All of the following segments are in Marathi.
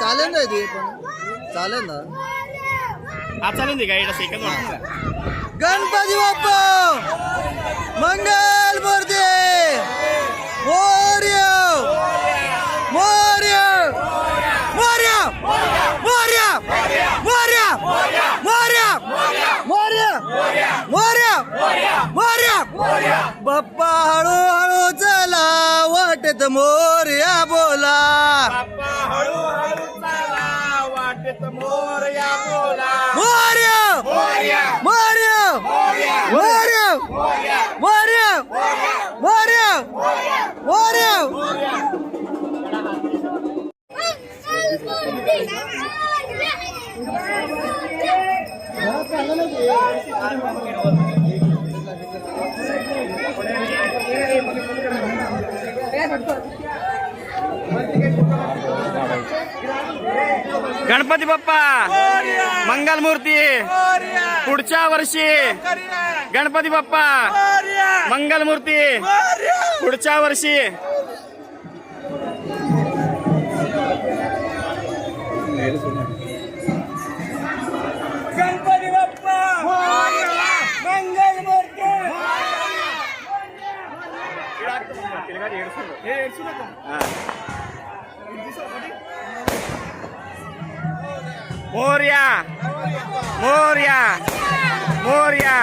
चालेल ना ते पण चालेल ना. हा चालेल दे गाईड सेकंद गणपती बाप्पा! मंगल मूर्ती! मोर्य! मोर्य! मोर्य! मोर्य! मोर्य! मोर्य! मोर्य! मोर्य! मोर्य! बाप्पा हळूहळू चला वाटत मोर्या! Gracias. गणपती बाप्पा मंगल मूर्ती पुढच्या वर्षी गणपती बाप्पा मंगल मूर्ती पुढच्या वर्षी. गणपती बाप्पा मंगल मूर्ती मोर्या मोर्या मोर्या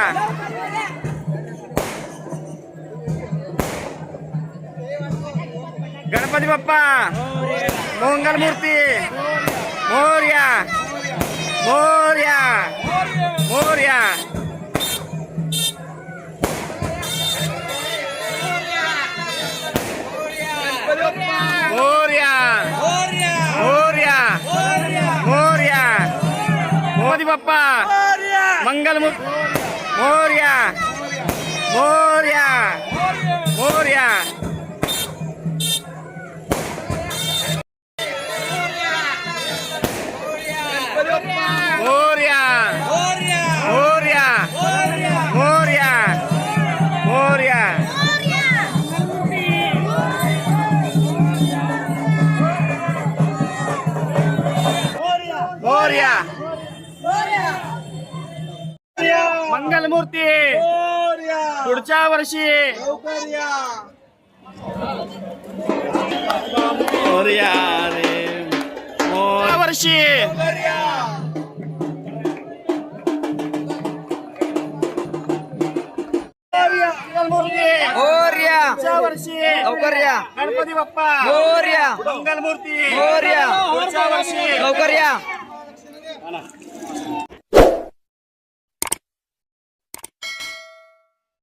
गणपती बाप्पा मंगल मूर्ती मोर्या मोर्या बाप्पा. मंगल मोर्या. मोर्या. मोर्या. मोर्या. मंगलमूर्ती पुढच्या वर्षी वर्षी वर्षी लवकर गणपती बाप्पा. मोर या मंगलमूर्ती मोर या पुढच्या वर्षी लवकर या